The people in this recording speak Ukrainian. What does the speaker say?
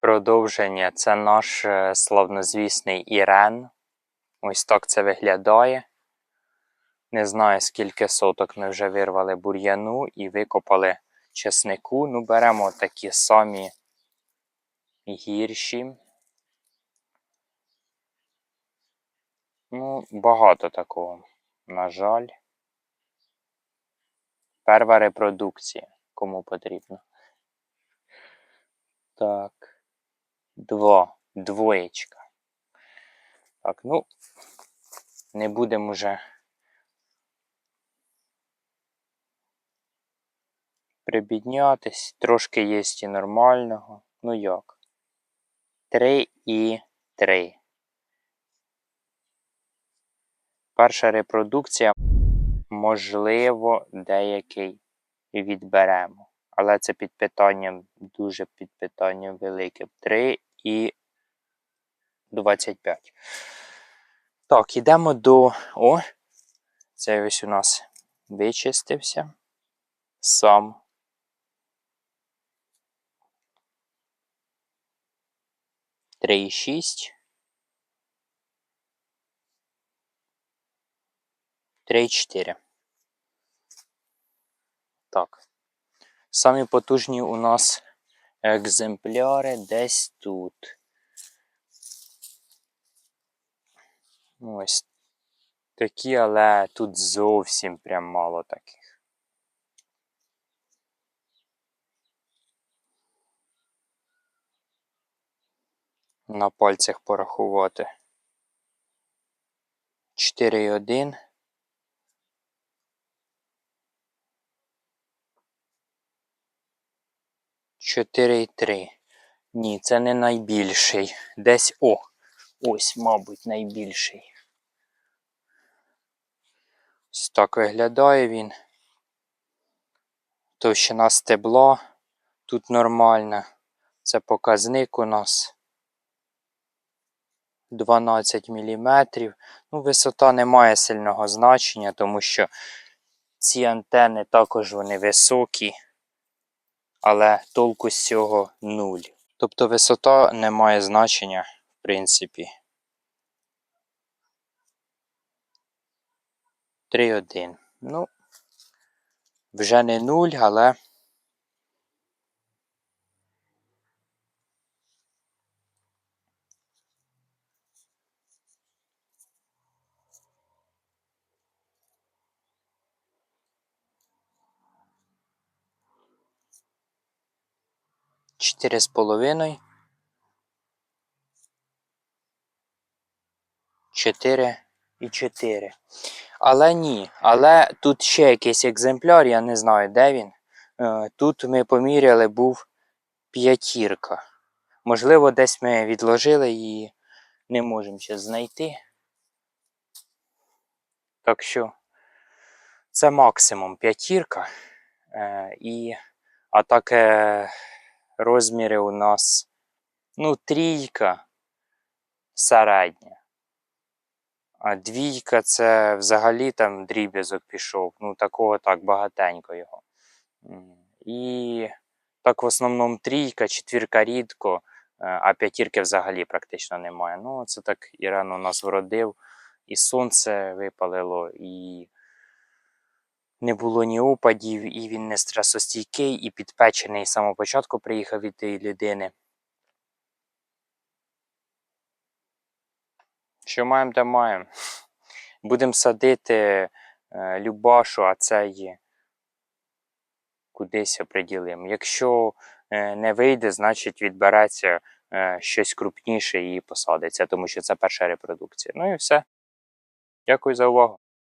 Продовження це наш е, славнозвісний Ірен. Ось так це виглядає. Не знаю, скільки соток ми вже вирвали бур'яну і викопали чеснику. Ну, беремо такі самі гірші. Ну, багато такого, на жаль. Перва репродукція, кому потрібно. Так. Два. Двоєчка. Так, ну, не будемо вже прибіднятись. Трошки є і нормального. Ну як? Три і три. Перша репродукція, можливо, деякий відберемо. Але це під питанням, дуже під питанням великим. 3 і 25. Так, йдемо до. О! Це ось у нас вичистився. Сам. Три і шість. Три і чотири. Так. Самі потужні у нас екземпляри десь тут. Ось такі, але тут зовсім прям мало таких. На пальцях порахувати. 4,1. 4,3. Ні, це не найбільший. Десь о! Ось, мабуть, найбільший. Ось так виглядає він. Товщина стебла тут нормальна. Це показник у нас 12 мм. Ну, висота не має сильного значення, тому що ці антени також вони високі але толку з цього нуль. Тобто висота не має значення, в принципі. 3,1. Ну, вже не нуль, але. Чотири з половиною. Чотири і чотири. Але ні. Але тут ще якийсь екземпляр, я не знаю, де він. Е, тут ми поміряли, був п'ятірка. Можливо, десь ми відложили і не можемо ще знайти. Так що це максимум п'ятірка. Е, і а таке розміри у нас ну, трійка середня. А двійка це взагалі там дріб'язок пішов. Ну, такого так багатенько його. І так в основному трійка, четвірка рідко, е, а п'ятірки взагалі практично немає. Ну, це так Іран у нас вродив, і сонце випалило, і не було ні опадів, і він не стресостійкий, і підпечений з самого початку приїхав від тієї людини. Що маємо, те маємо. Будемо садити е, Любашу, а це є кудись оприділимо. Якщо е, не вийде, значить відбереться е, щось крупніше і посадиться, тому що це перша репродукція. Ну і все. Дякую за увагу.